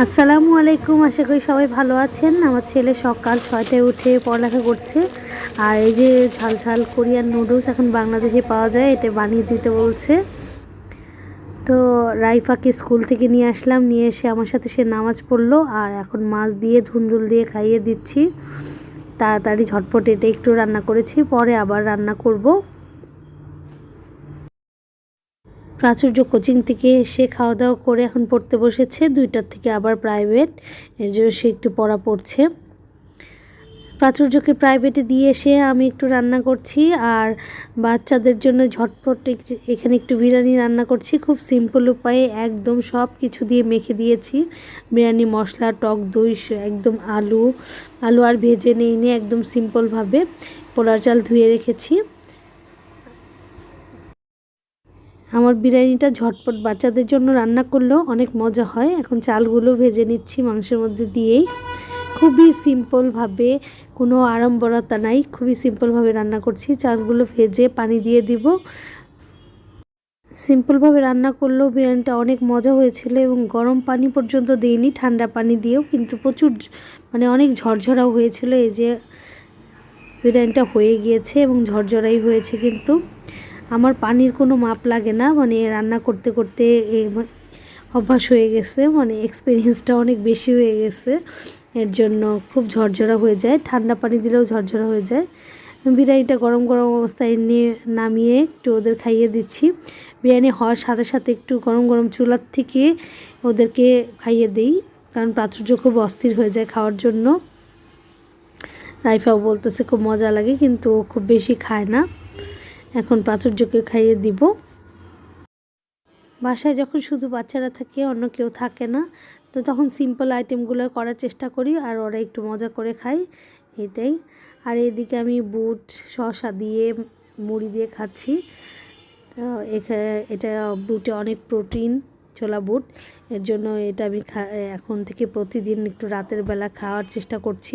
আসসালামু আলাইকুম, আশা করি সবাই ভালো আছেন। আমার ছেলে সকাল ছয়টায় উঠে পড়ালেখা করছে। আর এই যে ঝাল ঝাল কোরিয়ান নুডলস এখন বাংলাদেশে পাওয়া যায়, এটা বানিয়ে দিতে বলছে। তো রাইফাকে স্কুল থেকে নিয়ে আসলাম, নিয়ে এসে আমার সাথে সে নামাজ পড়ল, আর এখন মাছ দিয়ে ধুন্দুল দিয়ে খাইয়ে দিচ্ছি। তাড়াতাড়ি ঝটপট এটা একটু রান্না করেছি, পরে আবার রান্না করব। প্রাচুর্য কোচিং থেকে এসে খাওয়া দাওয়া করে এখন পড়তে বসেছে। দুইটার থেকে আবার প্রাইভেট এর জন্য সে একটু পড়া পড়ছে। প্রাচুর্যকে প্রাইভেটে দিয়ে এসে আমি একটু রান্না করছি আর বাচ্চাদের জন্য ঝটপট এখানে একটু বিরিয়ানি রান্না করছি। খুব সিম্পল উপায়ে একদম সব কিছু দিয়ে মেখে দিয়েছি। বিরিয়ানি, মশলা, টক, দই একদম আলু আলু আর ভেজে নিয়ে নিয়ে একদম সিম্পলভাবে পোলার চাল ধুয়ে রেখেছি। আমার বিরিয়ানিটা ঝটপট বাচ্চাদের জন্য রান্না করলেও অনেক মজা হয়। এখন চালগুলো ভেজে নিচ্ছি মাংসের মধ্যে দিয়েই। খুবই সিম্পলভাবে, কোনো আড়ম্বরতা নাই, খুবই সিম্পলভাবে রান্না করছি। চালগুলো ভেজে পানি দিয়ে দিব। সিম্পলভাবে রান্না করলেও বিরিয়ানিটা অনেক মজা হয়েছিল এবং গরম পানি পর্যন্ত দিইনি, ঠান্ডা পানি দিয়েও, কিন্তু প্রচুর মানে অনেক ঝরঝরাও হয়েছিল। এই যে বিরিয়ানিটা হয়ে গিয়েছে এবং ঝরঝরাই হয়েছে কিন্তু। আমার পানির কোনো মাপ লাগে না মানে রান্না করতে করতে অভ্যাস হয়ে গেছে মানে এক্সপিরিয়েন্সটা অনেক বেশি হয়ে গেছে। এর জন্য খুব ঝরঝরা হয়ে যায়, ঠান্ডা পানি দিলেও ঝরঝরা হয়ে যায়। বিরিয়ানিটা গরম গরম অবস্থায় নিয়ে নামিয়ে একটু ওদের খাইয়ে দিচ্ছি। বিরিয়ানি হওয়ার সাথে সাথে একটু গরম গরম চুলার থেকে ওদেরকে খাইয়ে দিই, কারণ প্রাচুর্য খুব অস্থির হয়ে যায় খাওয়ার জন্য। রাইফাও বলতেছে খুব মজা লাগে, কিন্তু খুব বেশি খায় না। এখন প্রাচুর্যকে খাইয়ে দিব। বাসায় যখন শুধু বাচ্চারা থাকে, অন্য কেউ থাকে না, তো তখন সিম্পল আইটেমগুলো করার চেষ্টা করি আর ওরা একটু মজা করে খায়, এটাই। আর এদিকে আমি বুট, শসা দিয়ে মুড়ি দিয়ে খাচ্ছি। তো এটা বুটে অনেক প্রোটিন, ছোলা বুট, এর জন্য এটা আমি এখন থেকে প্রতিদিন একটু রাতের বেলা খাওয়ার চেষ্টা করছি।